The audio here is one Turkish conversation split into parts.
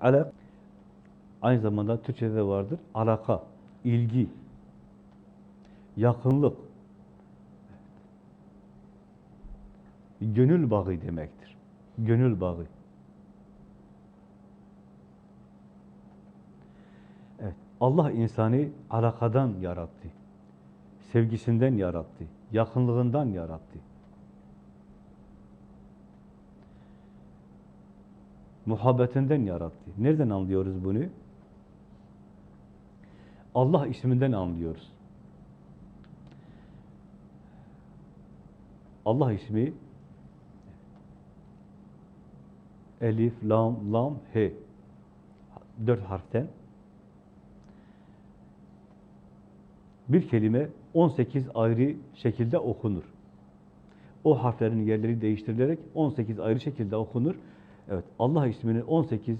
Alak aynı zamanda Türkçe'de vardır. Alaka, ilgi, yakınlık, gönül bağı demektir. Gönül bağı. Evet, Allah insanı alakadan yarattı. Sevgisinden yarattı. Yakınlığından yarattı. Muhabbetinden yarattı. Nereden anlıyoruz bunu? Allah isminden anlıyoruz. Allah ismi Elif, Lam, Lam, He. Dört harften. Bir kelime 18 ayrı şekilde okunur. O harflerin yerleri değiştirilerek 18 ayrı şekilde okunur. Evet, Allah isminin 18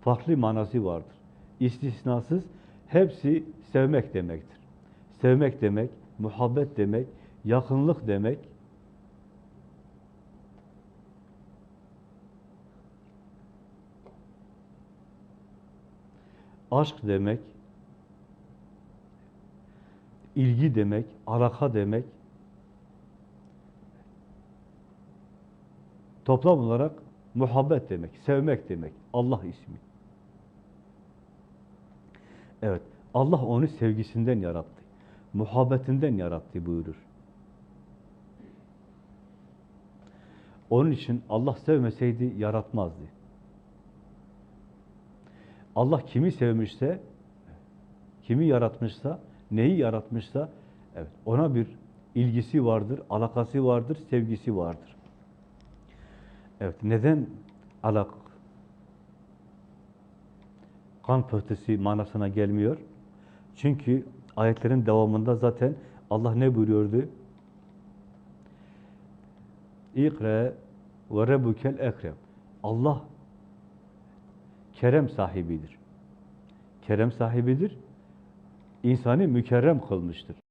farklı manası vardır. İstisnasız hepsi sevmek demektir. Sevmek demek, muhabbet demek, yakınlık demek, aşk demek, ilgi demek, alaka demek. Toplam olarak muhabbet demek, sevmek demek. Allah ismi. Evet, Allah onu sevgisinden yarattı. Muhabbetinden yarattı buyurur. Onun için Allah sevmeseydi yaratmazdı. Allah kimi sevmişse, kimi yaratmışsa, neyi yaratmışsa, evet ona bir ilgisi vardır, alakası vardır, sevgisi vardır. Evet, neden alak kan pıhtısı manasına gelmiyor? Çünkü ayetlerin devamında zaten Allah ne buyuruyordu? İkra ve rabbukel ekrem. Allah kerem sahibidir. Kerem sahibidir. İnsanı mükerrem kılmıştır.